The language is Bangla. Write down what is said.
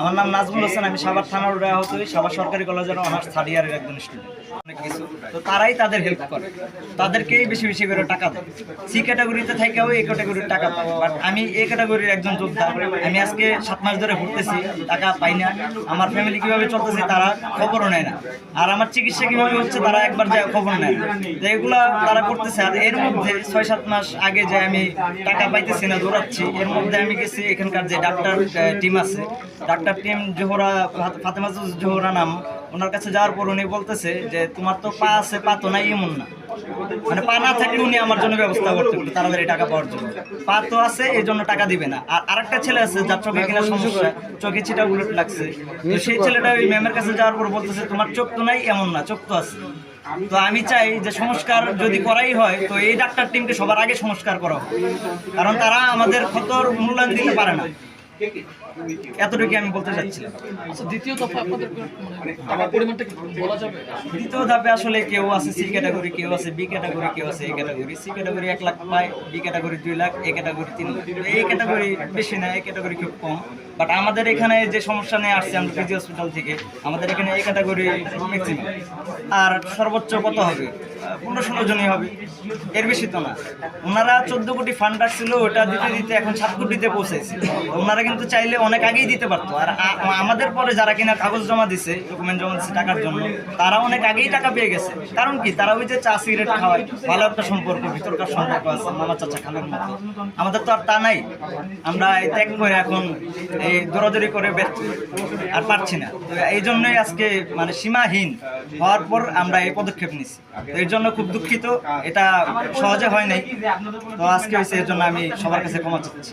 আমার নাম নাজমুল হোসেন, আমি সাভার থানার উড়া হতো সাভার সরকারি কলেজের অনার্স থার্ড ইয়ারের একজন স্টুডেন্ট অনেক কিছু। তো তারাই তাদের হেল্প করে। তাদেরকেই বেশি বেশি করে টাকা দেয়। সি ক্যাটাগরিতে থেকেও এই ক্যাটাগরির টাকা পায়। বাট আমি এই ক্যাটাগরির একজন যোদ্ধা। আমি আজকে সাত মাস ধরে ঘুরতেছি, টাকা পাই না। আমার ফ্যামিলি কীভাবে চলতেছে তারা খবরও নেয় না। আর আমার চিকিৎসা কীভাবে হচ্ছে তারা একবার যায় খবর নেয় তো এগুলা তারা করতেছে। আর এর মধ্যে ছয় সাত মাস আগে যে আমি টাকা পাইতেছি না, দৌড়াচ্ছি, এর মধ্যে আমি গেছি এখানকার যে ডাক্তার টিম আছে। ডাক্তার টিম জোহরা, ফাত- ফাতেমা জোহরা নাম, ওনার কাছে যাওয়ার পর উনি বলতেছে যে, তোমার তো পা আছে, পা তো নাই এমন না। মানে পা না থাকলে উনি আমার জন্য ব্যবস্থা করতে একটু তাড়াতাড়ি টাকা পাওয়ার জন্য। পা তো আছে, এই জন্য টাকা দিবে না। আর আরেকটা ছেলে আছে, যার চোখে কিনা সমস্যা, চোখে চিটা উলট লাগছে। তো সেই ছেলেটা ওই ম্যামের কাছে যাওয়ার পর বলতেছে, তোমার চোখ তো নাই এমন না, চোখ তো আছে। তো আমি চাই যে, সংস্কার যদি করাই হয়, তো এই ডাক্তার টিমকে সবার আগে সংস্কার করা কারণ তারা আমাদের ক্ষতর মূল্যায়ন দিতে পারে না। এতটুকু আমি বলতে চাচ্ছিলাম। আচ্ছা দ্বিতীয় দফা আপনাদের পরিমাণটা বলা যাবে? দ্বিতীয় ধাপে আসলে কেউ আছে সি ক্যাটাগরি কেউ আছে বি ক্যাটাগরি কেউ আছে এ ক্যাটাগরি। সি ক্যাটাগরি এক লাখ পায় বি ক্যাটাগরি দুই লাখ এ ক্যাটাগরি তিন লাখ। এই ক্যাটাগরি বেশি না এই ক্যাটাগরি খুব কম। বাট আমাদের এখানে যে সমস্যা নিয়ে আসছে আমরা পিজি হসপিটাল থেকে আমাদের এখানে এই ক্যাটাগরি ম্যাক্সিমাম আর সর্বোচ্চ কত হবে? পনেরো ষোলো জনই হবে। এর বেশি তো না। ওনারা চোদ্দ কোটি ফান্ড রাখছিল ওটা দিতে দিতে এখন সাত কোটিতে পৌঁছেছে। ওনারা কিন্তু চাইলে অনেক আগেই দিতে পারতো। আর আমাদের পরে যারা কিনা কাগজ জমা দিছে ডকুমেন্ট জমা দিচ্ছে টাকার জন্য, তারা অনেক আগেই টাকা পেয়ে গেছে। কারণ কি? তারা ওই যে চা সিগারেট খাওয়ায়। ভালো একটা সম্পর্ক, ভিতরকার সম্পর্ক আছে, মামা চাচা খানের মতো। আমাদের তো আর তা নাই। আমরা এই ত্যাগ করে এখন এই দৌড়াদৌড়ি করে ব্যর্থ। আর পারছি না। তো এই জন্যই আজকে মানে সীমাহীন হওয়ার পর আমরা এই পদক্ষেপ নিচ্ছি তো এর জন্য খুব দুঃখিত। এটা সহজে হয় নাই। তো আজকে হয়েছে, এর জন্য আমি সবার কাছে ক্ষমা চাচ্ছি